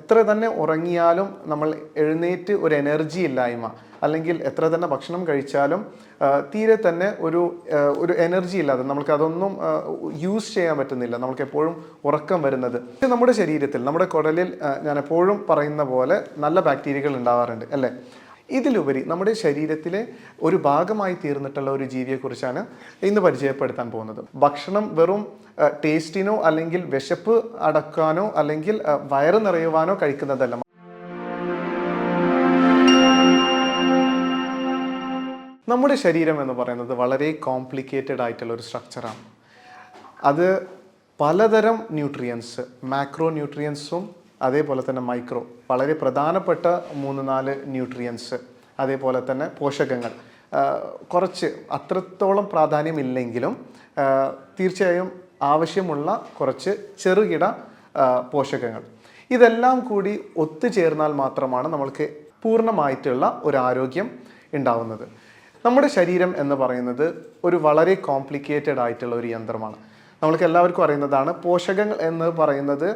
എത്ര തന്നെ ഉറങ്ങിയാലും നമ്മൾ എഴുന്നേറ്റ് ഒരു എനർജി ഇല്ലായ്മ അല്ലെങ്കിൽ എത്ര തന്നെ ഭക്ഷണം കഴിച്ചാലും തീരെ തന്നെ ഒരു ഒരു എനർജി ഇല്ലാതെ നമുക്ക് അതൊന്നും യൂസ് ചെയ്യാൻ പറ്റുന്നില്ല. നമുക്ക് എപ്പോഴും ഉറക്കം വരുന്നത്. നമ്മുടെ ശരീരത്തിൽ നമ്മുടെ കുടലിൽ ഞാൻ എപ്പോഴും പറയുന്ന പോലെ നല്ല ബാക്ടീരിയകൾ ഉണ്ടാവാറുണ്ട് അല്ലേ? ഇതിലുപരി നമ്മുടെ ശരീരത്തിലെ ഒരു ഭാഗമായി തീർന്നിട്ടുള്ള ഒരു ജീവിയെക്കുറിച്ചാണ് ഇന്ന് പരിചയപ്പെടുത്താൻ പോകുന്നത്. ഭക്ഷണം വെറും ടേസ്റ്റിനോ അല്ലെങ്കിൽ വിശപ്പ് അടക്കാനോ അല്ലെങ്കിൽ വയറ് നിറയുവാനോ കഴിക്കുന്നതല്ല. നമ്മുടെ ശരീരം എന്ന് പറയുന്നത് വളരെ കോംപ്ലിക്കേറ്റഡ് ആയിട്ടുള്ള ഒരു സ്ട്രക്ചറാണ് അത് പലതരം ന്യൂട്രിയൻസ് മാക്രോ ന്യൂട്രിയൻസും അതേപോലെ തന്നെ മൈക്രോ. വളരെ പ്രധാനപ്പെട്ട മൂന്ന് നാല് ന്യൂട്രിയൻസ് അതേപോലെ തന്നെ പോഷകങ്ങൾ. കുറച്ച് അത്രത്തോളം പ്രാധാന്യമില്ലെങ്കിലും തീർച്ചയായും ആവശ്യമുള്ള കുറച്ച് ചെറുകിട പോഷകങ്ങൾ. ഇതെല്ലാം കൂടി ഒത്തുചേർന്നാൽ മാത്രമാണ് നമ്മൾക്ക് പൂർണമായിട്ടുള്ള ഒരു ആരോഗ്യം ഉണ്ടാവുന്നത്. നമ്മുടെ ശരീരം എന്ന് പറയുന്നത് ഒരു വളരെ കോംപ്ലിക്കേറ്റഡ് ആയിട്ടുള്ള ഒരു യന്ത്രമാണ്. നമ്മൾക്ക് എല്ലാവർക്കും അറിയുന്നതാണ് പോഷകങ്ങൾ എന്ന് പറയുന്നത്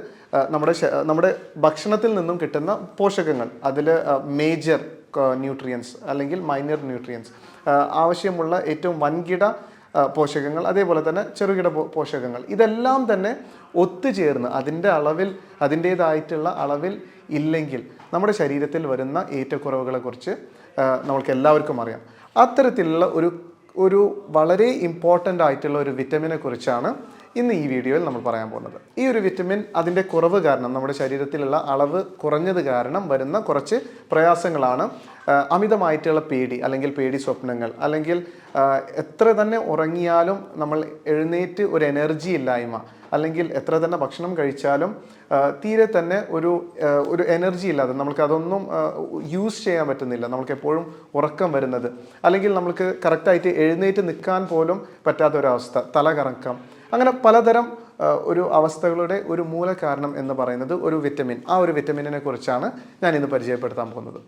നമ്മുടെ നമ്മുടെ ഭക്ഷണത്തിൽ നിന്നും കിട്ടുന്ന പോഷകങ്ങൾ. അതിൽ മേജർ ന്യൂട്രിയൻസ് അല്ലെങ്കിൽ മൈനർ ന്യൂട്രിയൻസ് ആവശ്യമുള്ള ഏറ്റവും വൻകിട പോഷകങ്ങൾ അതേപോലെ തന്നെ ചെറുകിട പോഷകങ്ങൾ. ഇതെല്ലാം തന്നെ ഒത്തുചേർന്ന് അതിന്റെ അളവിൽ അതിന്റേതായിട്ടുള്ള അളവിൽ ഇല്ലെങ്കിൽ നമ്മുടെ ശരീരത്തിൽ വരുന്ന ഏറ്റക്കുറവുകളെക്കുറിച്ച് നമ്മൾക്ക് എല്ലാവർക്കും അറിയാം. അത്തരത്തിലുള്ള ഒരു ഒരു വളരെ ഇമ്പോർട്ടന്റ് ആയിട്ടുള്ള ഒരു വിറ്റമിനെ കുറിച്ചാണ് ഇന്ന് ഈ വീഡിയോയിൽ നമ്മൾ പറയാൻ പോകുന്നത്. ഈ ഒരു വിറ്റമിൻ അതിന്റെ കുറവ് കാരണം നമ്മുടെ ശരീരത്തിലുള്ള അളവ് കുറഞ്ഞത് കാരണം വരുന്ന കുറച്ച് പ്രയാസങ്ങളാണ്. അമിതമായിട്ടുള്ള പേടി അല്ലെങ്കിൽ പേടി സ്വപ്നങ്ങൾ അല്ലെങ്കിൽ എത്ര തന്നെ ഉറങ്ങിയാലും നമ്മൾ എഴുന്നേറ്റ് ഒരു എനർജി ഇല്ലായ്മ അല്ലെങ്കിൽ എത്ര തന്നെ ഭക്ഷണം കഴിച്ചാലും തീരെ തന്നെ ഒരു ഒരു എനർജി ഇല്ലാതെ നമുക്ക് അതൊന്നും യൂസ് ചെയ്യാൻ പറ്റുന്നില്ല. നമുക്ക് എപ്പോഴും ഉറക്കം വരുന്നത്. അല്ലെങ്കിൽ നമുക്ക് കറക്റ്റായിട്ട് എഴുന്നേറ്റ് നിൽക്കാൻ പോലും പറ്റാത്ത ഒരവസ്ഥ തല കറക്കം അങ്ങനെ പലതരം ഒരു അവസ്ഥകളുടെ ഒരു മൂല കാരണം എന്ന് പറയുന്നത് ഒരു വിറ്റമിൻ. ആ ഒരു വിറ്റമിനെ കുറിച്ചാണ് ഞാൻ ഇന്ന് പരിചയപ്പെടുത്താൻ പോകുന്നത്.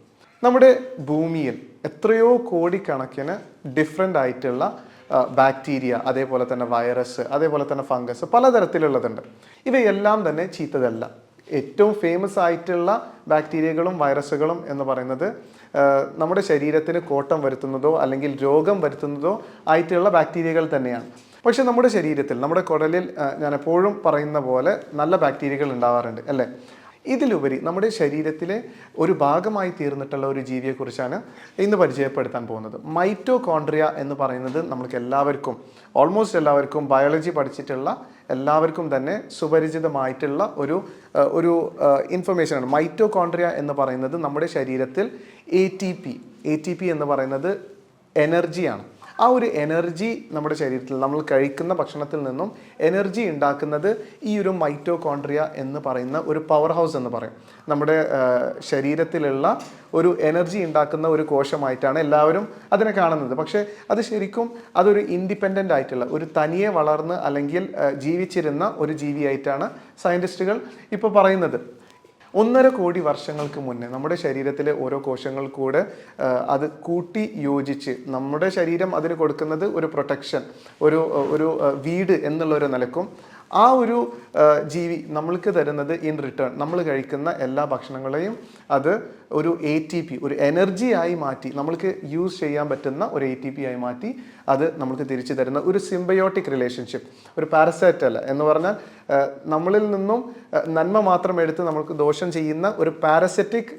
നമ്മുടെ ഭൂമിയിൽ എത്രയോ കോടിക്കണക്കിന് ഡിഫറെന്റ് ആയിട്ടുള്ള ബാക്ടീരിയ അതേപോലെ തന്നെ വൈറസ് അതേപോലെ തന്നെ ഫംഗസ് പലതരത്തിലുള്ളതുണ്ട്. ഇവയെല്ലാം തന്നെ ചീത്തതല്ല. ഏറ്റവും ഫേമസ് ആയിട്ടുള്ള ബാക്ടീരിയകളും വൈറസുകളും എന്ന് പറയുന്നത് നമ്മുടെ ശരീരത്തിന് കോട്ടം വരുത്തുന്നതോ അല്ലെങ്കിൽ രോഗം വരുത്തുന്നതോ ആയിട്ടുള്ള ബാക്ടീരിയകൾ തന്നെയാണ്. പക്ഷെ നമ്മുടെ ശരീരത്തിൽ നമ്മുടെ കുടലിൽ ഞാൻ എപ്പോഴും പറയുന്ന പോലെ നല്ല ബാക്ടീരിയകൾ ഉണ്ടാവാറുണ്ട് അല്ലേ? ഇതിലുപരി നമ്മുടെ ശരീരത്തിലെ ഒരു ഭാഗമായി തീർന്നിട്ടുള്ള ഒരു ജീവിയെക്കുറിച്ചാണ് ഇന്ന് പരിചയപ്പെടുത്താൻ പോകുന്നത്. മൈറ്റോകോൺട്രിയ എന്ന് പറയുന്നത് നമുക്ക് എല്ലാവർക്കും ഓൾമോസ്റ്റ് എല്ലാവർക്കും ബയോളജി പഠിച്ചിട്ടുള്ള എല്ലാവർക്കും തന്നെ സുപരിചിതമായിട്ടുള്ള ഒരു ഒരു ഇൻഫർമേഷനാണ് മൈറ്റോകോൺട്രിയ എന്ന് പറയുന്നത് നമ്മുടെ ശരീരത്തിൽ A T P A T P എന്ന് പറയുന്നത് എനർജിയാണ് ആ ഒരു എനർജി നമ്മുടെ ശരീരത്തിൽ നമ്മൾ കഴിക്കുന്ന ഭക്ഷണത്തിൽ നിന്നും എനർജി ഉണ്ടാക്കുന്നത് ഈ ഒരു മൈറ്റോകോൺട്രിയ എന്ന് പറയുന്ന ഒരു പവർ ഹൗസ് എന്ന് പറയും. നമ്മുടെ ശരീരത്തിലുള്ള ഒരു എനർജി ഉണ്ടാക്കുന്ന ഒരു കോശമായിട്ടാണ് എല്ലാവരും അതിനെ കാണുന്നത്. പക്ഷേ അത് ശരിക്കും അതൊരു ഇൻഡിപെൻഡന്റ് ആയിട്ടുള്ള ഒരു തനിയെ വളർന്ന് അല്ലെങ്കിൽ ജീവിച്ചിരുന്ന ഒരു ജീവിയായിട്ടാണ് സയന്റിസ്റ്റുകൾ ഇപ്പോൾ പറയുന്നത്. ഒന്നര കോടി വർഷങ്ങൾക്ക് മുന്നേ നമ്മുടെ ശരീരത്തിലെ ഓരോ കോശങ്ങൾ കൂടെ അത് കൂട്ടി യോജിച്ച് നമ്മുടെ ശരീരം അതിന് കൊടുക്കുന്നത് ഒരു പ്രൊട്ടക്ഷൻ ഒരു ഒരു വീട് എന്നുള്ള ഒരു നിലക്കും ആ ഒരു ജീവി നമ്മൾക്ക് തരുന്നത് ഇൻ റിട്ടേൺ നമ്മൾ കഴിക്കുന്ന എല്ലാ ഭക്ഷണങ്ങളെയും അത് ഒരു എ ടി പി ഒരു എനർജി ആയി മാറ്റി നമ്മൾക്ക് യൂസ് ചെയ്യാൻ പറ്റുന്ന ഒരു എ ടി പി ആയി മാറ്റി അത് നമ്മൾക്ക് തിരിച്ചു തരുന്ന ഒരു സിംബയോട്ടിക് റിലേഷൻഷിപ്പ് ഒരു പാരസൈറ്റ് അല്ല എന്ന് പറഞ്ഞാൽ നമ്മളിൽ നിന്നും നന്മ മാത്രം എടുത്ത് നമ്മൾക്ക് ദോഷം ചെയ്യുന്ന ഒരു പാരസറ്റിക്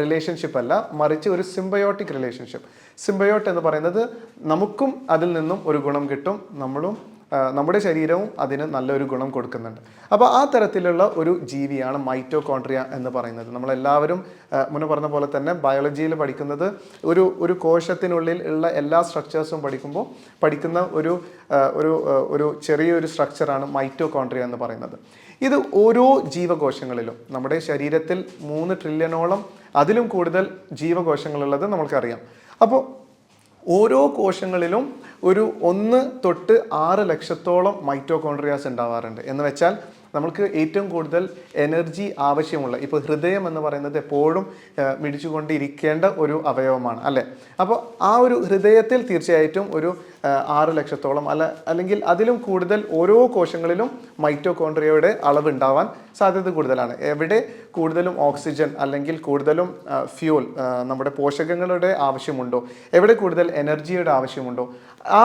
റിലേഷൻഷിപ്പ് അല്ല മറിച്ച് ഒരു സിംബയോട്ടിക് റിലേഷൻഷിപ്പ് സിംബയോട്ട് എന്ന് പറയുന്നത് നമുക്കും അതിൽ നിന്നും ഒരു ഗുണം കിട്ടും നമ്മളും നമ്മുടെ ശരീരവും അതിന് നല്ലൊരു ഗുണം കൊടുക്കുന്നുണ്ട്. അപ്പോൾ ആ തരത്തിലുള്ള ഒരു ജീവിയാണ് മൈറ്റോകോൺട്രിയ എന്ന് പറയുന്നത്. നമ്മളെല്ലാവരും മുന്നേ പറഞ്ഞ പോലെ തന്നെ ബയോളജിയിൽ പഠിക്കുന്നത് ഒരു ഒരു കോശത്തിനുള്ളിൽ ഉള്ള എല്ലാ സ്ട്രക്ചേഴ്സും പഠിക്കുമ്പോൾ പഠിക്കുന്ന ഒരു ഒരു ഒരു ചെറിയൊരു സ്ട്രക്ചറാണ് മൈറ്റോകോൺട്രിയ എന്ന് പറയുന്നത്. ഇത് ഓരോ ജീവകോശങ്ങളിലും നമ്മുടെ ശരീരത്തിൽ മൂന്ന് ട്രില്യണോളം അതിലും കൂടുതൽ ജീവകോശങ്ങളുള്ളത് നമ്മൾക്കറിയാം. അപ്പോൾ ഓരോ കോശങ്ങളിലും ഒരു ഒന്ന് തൊട്ട് ആറ് ലക്ഷത്തോളം മൈറ്റോകോൺട്രിയാസ് ഉണ്ടാവാറുണ്ട്. എന്ന് വെച്ചാൽ നമുക്ക് ഏറ്റവും കൂടുതൽ എനർജി ആവശ്യമുള്ള ഇപ്പോൾ ഹൃദയം എന്ന് പറയുന്നത് എപ്പോഴും മിടിച്ചുകൊണ്ടിരിക്കേണ്ട ഒരു അവയവമാണ് അല്ലേ? അപ്പോൾ ആ ഒരു ഹൃദയത്തിൽ തീർച്ചയായിട്ടും ഒരു ആറ് ലക്ഷത്തോളം അല്ല അല്ലെങ്കിൽ അതിലും കൂടുതൽ ഓരോ കോശങ്ങളിലും മൈറ്റോകോൺട്രിയയുടെ അളവ് ഉണ്ടാവാൻ സാധ്യത കൂടുതലാണ്. എവിടെ കൂടുതലും ഓക്സിജൻ അല്ലെങ്കിൽ കൂടുതലും ഫ്യൂൽ നമ്മുടെ പോഷകങ്ങളുടെ ആവശ്യമുണ്ടോ? എവിടെ കൂടുതൽ എനർജിയുടെ ആവശ്യമുണ്ടോ? ആ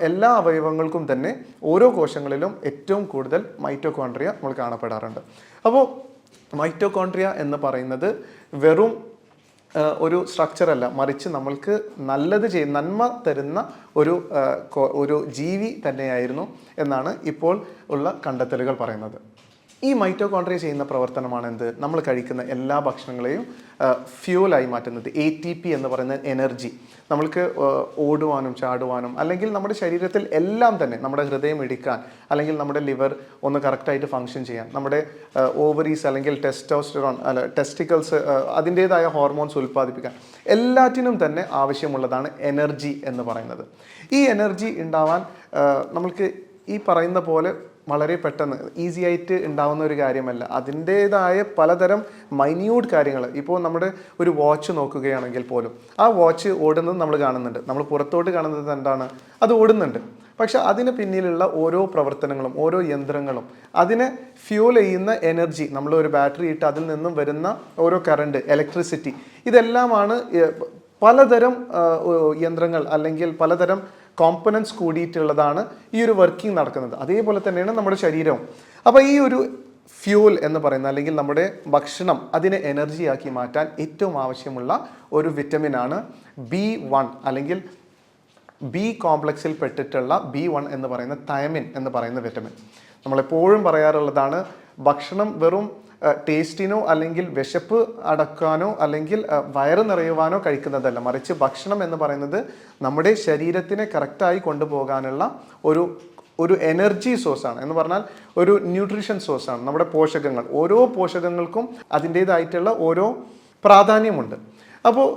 എല്ലാ അവയവങ്ങൾക്കും തന്നെ ഓരോ കോശങ്ങളിലും ഏറ്റവും കൂടുതൽ മൈറ്റോകോൺട്രിയ നമ്മൾ കാണപ്പെടാറുണ്ട്. അപ്പോൾ മൈറ്റോകോൺട്രിയ എന്ന് പറയുന്നത് വെറും ഒരു സ്ട്രക്ചർ അല്ല. മറിച്ച് നമ്മൾക്ക് നല്ലത് ചെയ് നന്മ തരുന്ന ഒരു ഒരു ജീവി തന്നെയായിരുന്നു എന്നാണ് ഇപ്പോൾ ഉള്ള കണ്ടെത്തലുകൾ പറയുന്നത്. ഈ മൈറ്റോകോൺട്രിയ ചെയ്യുന്ന പ്രവർത്തനമാണ് എന്ത്? നമ്മൾ കഴിക്കുന്ന എല്ലാ ഭക്ഷണങ്ങളെയും ഫ്യൂലായി മാറ്റുന്നത്. എ ടി പി എന്ന് പറയുന്ന എനർജി നമ്മൾക്ക് ഓടുവാനും ചാടുവാനും അല്ലെങ്കിൽ നമ്മുടെ ശരീരത്തിൽ എല്ലാം തന്നെ നമ്മുടെ ഹൃദയം ഇടിക്കാൻ അല്ലെങ്കിൽ നമ്മുടെ ലിവർ ഒന്ന് കറക്റ്റായിട്ട് ഫങ്ഷൻ ചെയ്യാൻ നമ്മുടെ ഓവറീസ് അല്ലെങ്കിൽ ടെസ്റ്റോസ്റ്ററോൺ അല്ല ടെസ്റ്റിക്കൽസ് അതിന്റേതായ ഹോർമോൺസ് ഉൽപ്പാദിപ്പിക്കാൻ എല്ലാറ്റിനും തന്നെ ആവശ്യമുള്ളതാണ് എനർജി എന്ന് പറയുന്നത്. ഈ എനർജി ഉണ്ടാവാൻ നമ്മൾക്ക് ഈ പറയുന്ന പോലെ വളരെ പെട്ടെന്ന് ഈസി ആയിട്ട് ഉണ്ടാവുന്ന ഒരു കാര്യമല്ല. അതിന്റേതായ പലതരം മൈന്യൂട്ട് കാര്യങ്ങൾ. ഇപ്പോൾ നമ്മുടെ ഒരു വാച്ച് നോക്കുകയാണെങ്കിൽ പോലും ആ വാച്ച് ഓടുന്നത് നമ്മൾ കാണുന്നുണ്ട്. നമ്മൾ പുറത്തോട്ട് കാണുന്നത് എന്താണ്? അത് ഓടുന്നുണ്ട്. പക്ഷെ അതിന് പിന്നിലുള്ള ഓരോ പ്രവർത്തനങ്ങളും ഓരോ യന്ത്രങ്ങളും അതിനെ ഫ്യൂൽ ചെയ്യുന്ന എനർജി നമ്മൾ ഒരു ബാറ്ററി ഇട്ട് അതിൽ നിന്നും വരുന്ന ഓരോ കറണ്ട് ഇലക്ട്രിസിറ്റി ഇതെല്ലാമാണ് പലതരം യന്ത്രങ്ങൾ അല്ലെങ്കിൽ പലതരം കോമ്പണൻസ് കൂടിയിട്ടുള്ളതാണ് ഈ ഒരു വർക്കിംഗ് നടക്കുന്നത്. അതേപോലെ തന്നെയാണ് നമ്മുടെ ശരീരവും. അപ്പോൾ ഈ ഒരു ഫ്യൂൽ എന്ന് പറയുന്ന അല്ലെങ്കിൽ നമ്മുടെ ഭക്ഷണം അതിനെ എനർജിയാക്കി മാറ്റാൻ ഏറ്റവും ആവശ്യമുള്ള ഒരു വിറ്റമിനാണ് ബി വൺ അല്ലെങ്കിൽ ബി കോംപ്ലക്സിൽ പെട്ടിട്ടുള്ള ബി വൺ എന്ന് പറയുന്ന തയമിൻ എന്ന് പറയുന്ന വിറ്റമിൻ നമ്മളെപ്പോഴും പറയാറുള്ളതാണ് ഭക്ഷണം വെറും ടേസ്റ്റിനോ അല്ലെങ്കിൽ വിശപ്പ് അടക്കാനോ അല്ലെങ്കിൽ വയറ് നിറയുവാനോ കഴിക്കുന്നതല്ല. മറിച്ച് ഭക്ഷണം എന്ന് പറയുന്നത് നമ്മുടെ ശരീരത്തിനെ കറക്റ്റായി കൊണ്ടുപോകാനുള്ള ഒരു ഒരു എനർജി സോഴ്സാണ് എന്ന് പറഞ്ഞാൽ ഒരു ന്യൂട്രീഷൻ സോഴ്സാണ് നമ്മുടെ പോഷകങ്ങൾ. ഓരോ പോഷകങ്ങൾക്കും അതിന്റേതായിട്ടുള്ള ഓരോ പ്രാധാന്യമുണ്ട്. അപ്പോൾ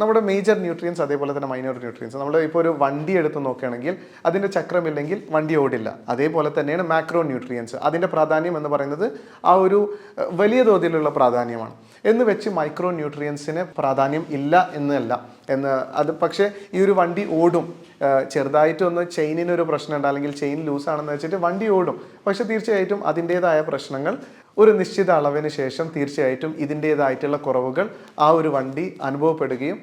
നമ്മുടെ മേജർ ന്യൂട്രിയൻസ് അതേപോലെ തന്നെ മൈനർ ന്യൂട്രിയൻസ് നമ്മൾ ഇപ്പോൾ ഒരു വണ്ടി എടുത്ത് നോക്കുകയാണെങ്കിൽ അതിന്റെ ചക്രമില്ലെങ്കിൽ വണ്ടി ഓടില്ല. അതേപോലെ തന്നെയാണ് മാക്രോ ന്യൂട്രിയൻസ് അതിന്റെ പ്രാധാന്യം എന്ന് പറയുന്നത് ആ ഒരു വലിയ തോതിലുള്ള പ്രാധാന്യമാണ്. എന്ന് വെച്ച് മൈക്രോ ന്യൂട്രിയൻസിന് പ്രാധാന്യം ഇല്ല എന്നല്ല. എന്ന് അത് പക്ഷേ ഈ ഒരു വണ്ടി ഓടും. ചെറുതായിട്ട് ചെറുതായിട്ടൊന്ന് ചെയിനിനൊരു പ്രശ്നമുണ്ട് അല്ലെങ്കിൽ ചെയിൻ ലൂസ് ആണെന്ന് വെച്ചിട്ട് വണ്ടി ഓടും. പക്ഷേ തീർച്ചയായിട്ടും അതിന്റേതായ പ്രശ്നങ്ങൾ ഒരു നിശ്ചിത അളവിന് ശേഷം തീർച്ചയായിട്ടും ഇതിന്റേതായിട്ടുള്ള കുറവുകൾ ആ ഒരു വണ്ടി അനുഭവപ്പെടുകയും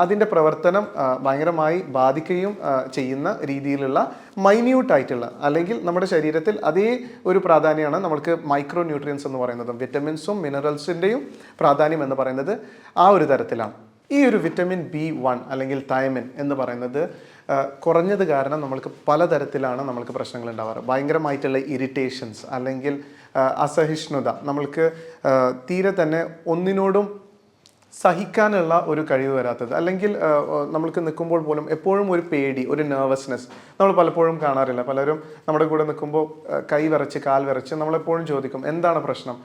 അതിന്റെ പ്രവർത്തനം ഭയങ്കരമായി ബാധിക്കുകയും ചെയ്യുന്ന രീതിയിലുള്ള മൈന്യൂട്ട് ആയിട്ടുള്ള അല്ലെങ്കിൽ നമ്മുടെ ശരീരത്തിൽ അതേ ഒരു പ്രാധാന്യമാണ് നമ്മൾക്ക് മൈക്രോ ന്യൂട്രിയൻസ് എന്ന് പറയുന്നത് വിറ്റമിൻസും മിനറൽസിന്റെയും പ്രാധാന്യം എന്ന് പറയുന്നത് ആ ഒരു തരത്തിലാണ്. ഈ ഒരു വിറ്റമിൻ ബി വൺ അല്ലെങ്കിൽ തൈമിൻ എന്ന് പറയുന്നത് കുറഞ്ഞത് കാരണം നമ്മൾക്ക് പലതരത്തിലാണ് നമ്മൾക്ക് പ്രശ്നങ്ങൾ ഉണ്ടാവാറ്. ഭയങ്കരമായിട്ടുള്ള ഇറിറ്റേഷൻസ് അല്ലെങ്കിൽ അസഹിഷ്ണുത. നമ്മൾക്ക് തീരെ തന്നെ ഒന്നിനോടും സഹിക്കാനുള്ള ഒരു കഴിവ് വരാത്തത്. അല്ലെങ്കിൽ നമ്മൾക്ക് നിൽക്കുമ്പോൾ പോലും എപ്പോഴും ഒരു പേടി ഒരു നെർവസ്നെസ് നമ്മൾ പലപ്പോഴും കാണാറില്ല. പലരും നമ്മുടെ കൂടെ നിൽക്കുമ്പോൾ കൈ വിറച്ച് കാൽ വിറച്ച് നമ്മളെപ്പോഴും ചോദിക്കും എന്താണ് പ്രശ്നം?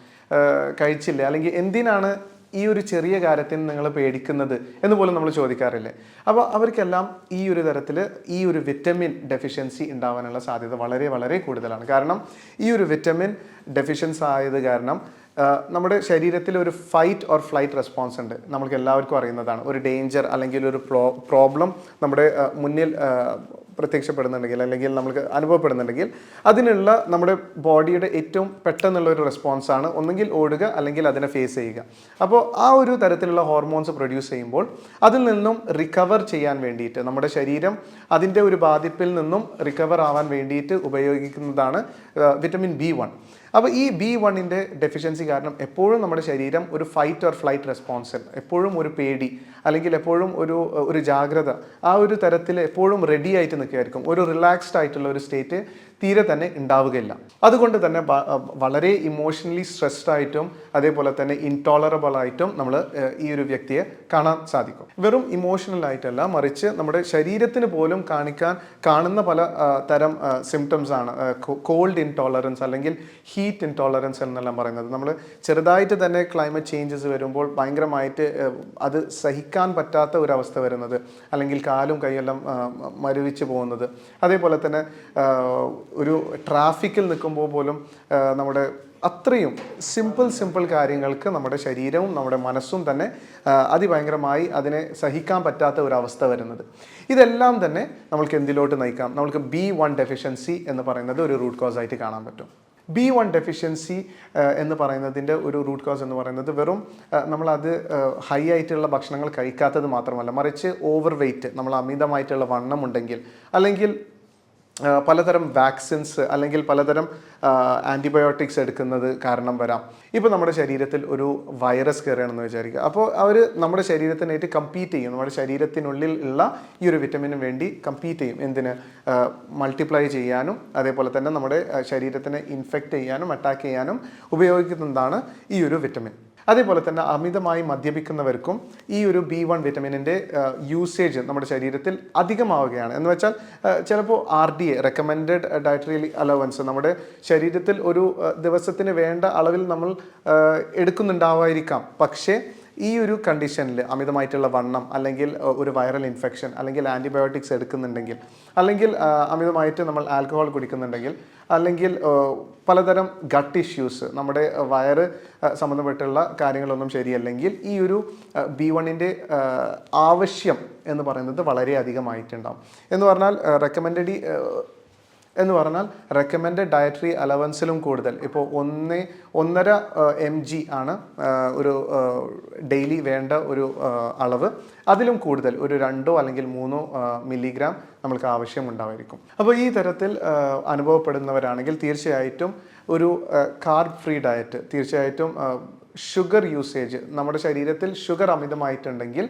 കഴിച്ചില്ലേ? അല്ലെങ്കിൽ എന്തിനാണ് ഈ ഒരു ചെറിയ കാര്യത്തിന് നിങ്ങൾ പേടിക്കുന്നത് എന്ന് പോലും നമ്മൾ ചോദിക്കാറില്ലേ. അപ്പോൾ അവർക്കെല്ലാം ഈ ഒരു തരത്തിൽ ഈ ഒരു വിറ്റമിൻ ഡെഫിഷ്യൻസി ഉണ്ടാവാനുള്ള സാധ്യത വളരെ വളരെ കൂടുതലാണ്. കാരണം ഈ ഒരു വിറ്റമിൻ ഡെഫിഷ്യൻസ് ആയത് കാരണം നമ്മുടെ ശരീരത്തിൽ ഒരു ഫൈറ്റ് ഓർ ഫ്ലൈറ്റ് റെസ്പോൺസ് ഉണ്ട്. നമ്മൾക്ക് എല്ലാവർക്കും അറിയുന്നതാണ്. ഒരു ഡേഞ്ചർ അല്ലെങ്കിൽ ഒരു പ്രോ പ്രോബ്ലം നമ്മുടെ മുന്നിൽ പ്രത്യക്ഷപ്പെടുന്നുണ്ടെങ്കിൽ അല്ലെങ്കിൽ നമുക്ക് അനുഭവപ്പെടുന്നുണ്ടെങ്കിൽ അതിനുള്ള നമ്മുടെ ബോഡിയുടെ ഏറ്റവും പെട്ടെന്നുള്ള ഒരു റെസ്പോൺസാണ് ഒന്നുകിൽ ഓടുക അല്ലെങ്കിൽ അതിനെ ഫേസ് ചെയ്യുക. അപ്പോൾ ആ ഒരു തരത്തിലുള്ള ഹോർമോൺസ് പ്രൊഡ്യൂസ് ചെയ്യുമ്പോൾ അതിൽ നിന്നും റിക്കവർ ചെയ്യാൻ വേണ്ടിയിട്ട് നമ്മുടെ ശരീരം അതിന്റെ ഒരു ബാധിപ്പിൽ നിന്നും റിക്കവർ ആവാൻ വേണ്ടിയിട്ട് ഉപയോഗിക്കുന്നതാണ് വിറ്റമിൻ ബി വൺ അപ്പോൾ ഈ ബി വണ്ണിന്റെ ഡെഫിഷ്യൻസി കാരണം എപ്പോഴും നമ്മുടെ ശരീരം ഒരു ഫൈറ്റ് ഓർ ഫ്ലൈറ്റ് റെസ്പോൺസ് എപ്പോഴും ഒരു പേടി അല്ലെങ്കിൽ എപ്പോഴും ഒരു ഒരു ജാഗ്രത ആ ഒരു തരത്തിൽ എപ്പോഴും റെഡി ആയിട്ട് നിൽക്കുകയായിരിക്കും. ഒരു റിലാക്സ്ഡ് ആയിട്ടുള്ള ഒരു സ്റ്റേറ്റ് തീരെ തന്നെ ഉണ്ടാവുകയില്ല. അതുകൊണ്ട് തന്നെ വളരെ ഇമോഷണലി സ്ട്രെസ്ഡ് ആയിട്ടും അതേപോലെ തന്നെ ഇൻടോളറബിൾ ആയിട്ടും നമ്മൾ ഈ ഒരു വ്യക്തിയെ കാണാൻ സാധിക്കും. വെറും ഇമോഷണൽ ആയിട്ടല്ല മറിച്ച് നമ്മുടെ ശരീരത്തിന് പോലും കാണിക്കാൻ കാണുന്ന പല തരം സിംറ്റംസ് ആണ്. കോൾഡ് ഇൻടോളറൻസ് അല്ലെങ്കിൽ ഹീറ്റ് ഇൻടോളറൻസ് എന്നെല്ലാം പറയുന്നത്. നമ്മൾ ചെറുതായിട്ട് തന്നെ ക്ലൈമറ്റ് ചേഞ്ചസ് വരുമ്പോൾ ഭയങ്കരമായിട്ട് അത് സഹിക്കാൻ പറ്റാത്ത ഒരു അവസ്ഥ വരുന്നത്. അല്ലെങ്കിൽ കാലും കൈയെല്ലാം മരുവിച്ച് പോകുന്നത്. അതേപോലെ തന്നെ ഒരു ട്രാഫിക്കിൽ നിൽക്കുമ്പോൾ പോലും നമ്മുടെ അത്രയും സിമ്പിൾ സിമ്പിൾ കാര്യങ്ങൾക്ക് നമ്മുടെ ശരീരവും നമ്മുടെ മനസ്സും തന്നെ അതിഭയങ്കരമായി അതിനെ സഹിക്കാൻ പറ്റാത്ത ഒരു അവസ്ഥ വരുന്നത്. ഇതെല്ലാം തന്നെ നമ്മൾക്ക് എന്തിലോട്ട് നയിക്കാം? നമുക്ക് ബി വൺ ഡെഫിഷ്യൻസി എന്ന് പറയുന്നത് ഒരു റൂട്ട് കോസ് ആയിട്ട് കാണാൻ പറ്റും. ബി വൺ ഡെഫിഷ്യൻസി എന്ന് പറയുന്നതിന്റെ ഒരു റൂട്ട് കോസ് എന്ന് പറയുന്നത് വെറും നമ്മളത് ഹൈ ആയിട്ടുള്ള ഭക്ഷണങ്ങൾ കഴിക്കാത്തത് മാത്രമല്ല മറിച്ച് ഓവർ വെയ്റ്റ് നമ്മൾ അമിതമായിട്ടുള്ള വണ്ണം ഉണ്ടെങ്കിൽ അല്ലെങ്കിൽ പലതരം വാക്സിൻസ് അല്ലെങ്കിൽ പലതരം ആന്റിബയോട്ടിക്സ് എടുക്കുന്നത് കാരണം വരാം. ഇപ്പോൾ നമ്മുടെ ശരീരത്തിൽ ഒരു വൈറസ് കയറുകയാണെന്ന് വിചാരിക്കുക. അപ്പോൾ അവർ നമ്മുടെ ശരീരത്തിനായിട്ട് കമ്പീറ്റ് ചെയ്യും. നമ്മുടെ ശരീരത്തിനുള്ളിൽ ഉള്ള ഈ ഒരു വിറ്റമിന് വേണ്ടി കമ്പീറ്റ് ചെയ്യും. എന്തിന്? മൾട്ടിപ്ലൈ ചെയ്യാനും അതേപോലെ തന്നെ നമ്മുടെ ശരീരത്തിനെ ഇൻഫെക്റ്റ് ചെയ്യാനും അറ്റാക്ക് ചെയ്യാനും ഉപയോഗിക്കുന്നതാണ് ഈ ഒരു വിറ്റമിൻ അതേപോലെ തന്നെ അമിതമായി മദ്യപിക്കുന്നവർക്കും ഈ ഒരു ബി വൺ വിറ്റമിനിന്റെ യൂസേജ് നമ്മുടെ ശരീരത്തിൽ അധികമാവുകയാണ്. എന്ന് വെച്ചാൽ ചിലപ്പോൾ R D A recommended dietary allowance നമ്മുടെ ശരീരത്തിൽ ഒരു ദിവസത്തിന് വേണ്ട അളവിൽ നമ്മൾ എടുക്കുന്നുണ്ടാവായിരിക്കാം പക്ഷേ ഈ ഒരു കണ്ടീഷനിൽ അമിതമായിട്ടുള്ള വണ്ണം അല്ലെങ്കിൽ ഒരു വൈറൽ ഇൻഫെക്ഷൻ അല്ലെങ്കിൽ ആന്റിബയോട്ടിക്സ് എടുക്കുന്നുണ്ടെങ്കിൽ അല്ലെങ്കിൽ അമിതമായിട്ട് നമ്മൾ ആൽക്കഹോൾ കുടിക്കുന്നുണ്ടെങ്കിൽ അല്ലെങ്കിൽ പലതരം ഗട്ട് ഇഷ്യൂസ് നമ്മുടെ വയറ് സംബന്ധപ്പെട്ടുള്ള കാര്യങ്ങളൊന്നും ശരിയല്ലെങ്കിൽ ഈ ഒരു ബി വണ്ണിന്റെ ആവശ്യം എന്ന് പറയുന്നത് വളരെ അധികമായിട്ടുണ്ടാവും. എന്ന് പറഞ്ഞാൽ റെക്കമെൻഡഡ് എന്ന് പറഞ്ഞാൽ റെക്കമെൻഡ് ഡയറ്ററി അലവൻസിലും കൂടുതൽ. ഇപ്പോൾ ഒന്ന് ഒന്നര എം ജി ആണ് ഒരു ഡെയിലി വേണ്ട ഒരു അളവ്. അതിലും കൂടുതൽ ഒരു രണ്ടോ അല്ലെങ്കിൽ മൂന്നോ മില്ലിഗ്രാം നമ്മൾക്ക് ആവശ്യമുണ്ടായിരിക്കും. അപ്പോൾ ഈ തരത്തിൽ അനുഭവപ്പെടുന്നവരാണെങ്കിൽ തീർച്ചയായിട്ടും ഒരു കാർബ് ഫ്രീ ഡയറ്റ് തീർച്ചയായിട്ടും ഷുഗർ യൂസേജ് നമ്മുടെ ശരീരത്തിൽ ഷുഗർ അമിതമായിട്ടുണ്ടെങ്കിൽ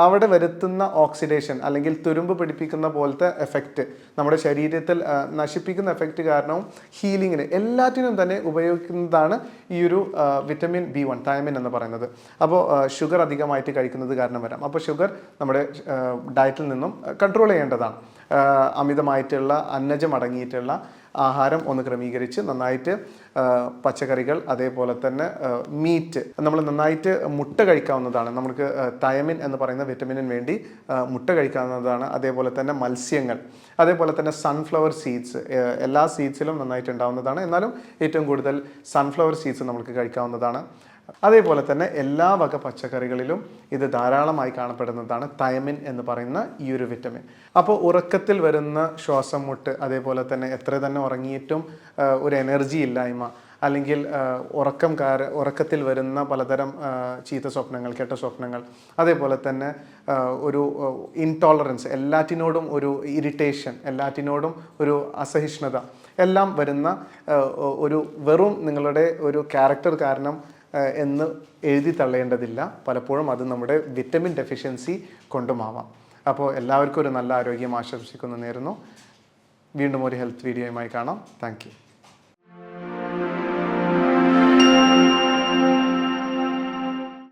അവിടെ വരുത്തുന്ന ഓക്സിഡേഷൻ അല്ലെങ്കിൽ തുരുമ്പ് പിടിപ്പിക്കുന്ന പോലത്തെ എഫക്റ്റ് നമ്മുടെ ശരീരത്തിൽ നശിപ്പിക്കുന്ന എഫക്റ്റ് കാരണവും ഹീലിങ്ങിന് എല്ലാറ്റിനും തന്നെ ഉപയോഗിക്കുന്നതാണ് ഈ ഒരു വിറ്റമിൻ ബി വൺ തൈമിൻ എന്ന് പറയുന്നത്. അപ്പോൾ ഷുഗർ അധികമായിട്ട് കഴിക്കുന്നത് കാരണം വരാം. അപ്പോൾ ഷുഗർ നമ്മുടെ ഡയറ്റിൽ നിന്നും കൺട്രോൾ ചെയ്യേണ്ടതാണ്. അമിതമായിട്ടുള്ള അന്നജം അടങ്ങിയിട്ടുള്ള ആഹാരം ഒന്ന് ക്രമീകരിച്ച് നന്നായിട്ട് പച്ചക്കറികൾ അതേപോലെ തന്നെ മീറ്റ്. നമ്മൾ നന്നായിട്ട് മുട്ട കഴിക്കാവുന്നതാണ്. നമുക്ക് തയമിൻ എന്ന് പറയുന്ന വിറ്റമിനിന് വേണ്ടി മുട്ട കഴിക്കാവുന്നതാണ്. അതേപോലെ തന്നെ മത്സ്യങ്ങൾ അതേപോലെ തന്നെ സൺഫ്ലവർ സീഡ്സ് എല്ലാ സീഡ്സിലും നന്നായിട്ട് ഉണ്ടാവുന്നതാണ്. എന്നാലും ഏറ്റവും കൂടുതൽ സൺഫ്ലവർ സീഡ്സ് നമുക്ക് കഴിക്കാവുന്നതാണ്. അതേപോലെ തന്നെ എല്ലാ വക പച്ചക്കറികളിലും ഇത് ധാരാളമായി കാണപ്പെടുന്നതാണ് തയമിൻ എന്ന് പറയുന്ന ഈ ഒരു വിറ്റമിൻ അപ്പോൾ ഉറക്കത്തിൽ വരുന്ന ശ്വാസം മുട്ട് അതേപോലെ തന്നെ എത്ര തന്നെ ഉറങ്ങിയിട്ടും ഒരു എനർജി ഇല്ലായ്മ അല്ലെങ്കിൽ ഉറക്കം കാര ഉറക്കത്തിൽ വരുന്ന പലതരം ചീത്ത സ്വപ്നങ്ങൾ കെട്ട സ്വപ്നങ്ങൾ അതേപോലെ തന്നെ ഒരു ഇൻടോളറൻസ് എല്ലാറ്റിനോടും ഒരു ഇറിറ്റേഷൻ എല്ലാറ്റിനോടും ഒരു അസഹിഷ്ണുത എല്ലാം വരുന്ന ഒരു വെറും നിങ്ങളുടെ ഒരു ക്യാരക്ടർ കാരണം എന്ന് എഴുതി തള്ളേണ്ടതില്ല. പലപ്പോഴും അത് നമ്മുടെ വിറ്റമിൻ ഡെഫിഷ്യൻസി കൊണ്ടുമാവാം. അപ്പോൾ എല്ലാവർക്കും ഒരു നല്ല ആരോഗ്യം ആശംസിക്കുന്നു നേരുന്നു. വീണ്ടും ഒരു ഹെൽത്ത് വീഡിയോയുമായി കാണാം. താങ്ക്